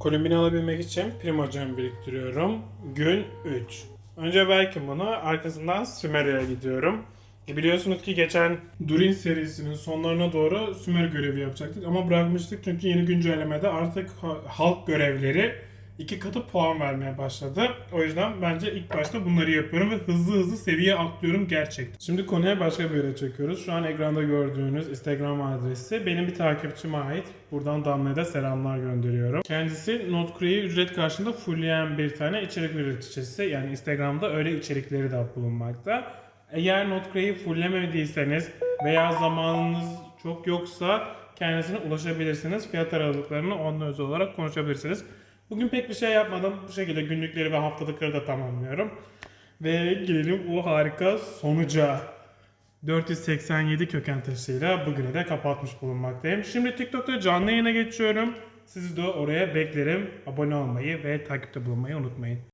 Kolumbini alabilmek için Primogen biriktiriyorum. Gün 3. Önce belki bunu arkasından Sümera'ya gidiyorum. E biliyorsunuz ki geçen Durin serisinin sonlarına doğru Sümer görevi yapacaktık ama bırakmıştık çünkü yeni güncellemede artık ha- halk görevleri iki katı puan vermeye başladı. O yüzden bence ilk başta bunları yapıyorum ve hızlı hızlı seviye atlıyorum gerçekten. Şimdi konuya başka bir yere çekiyoruz. Şu an ekranda gördüğünüz Instagram adresi benim bir takipçime ait. Buradan Damla'ya da selamlar gönderiyorum. Kendisi Notecre'yi ücret karşılığında fullleyen bir tane içerik üreticisi. Yani Instagram'da öyle içerikleri de bulunmakta. Eğer Notecre'yi fulllemediyseniz veya zamanınız çok yoksa kendisine ulaşabilirsiniz. Fiyat aralıklarını onunla özel olarak konuşabilirsiniz. Bugün pek bir şey yapmadım. Bu şekilde günlükleri ve haftalıkları da tamamlıyorum. Ve gelelim o harika sonuca. 487 köken taşıyla bugüne de kapatmış bulunmaktayım. Şimdi TikTok'ta canlı yayına geçiyorum. Sizi de oraya beklerim. Abone olmayı ve takipte bulunmayı unutmayın.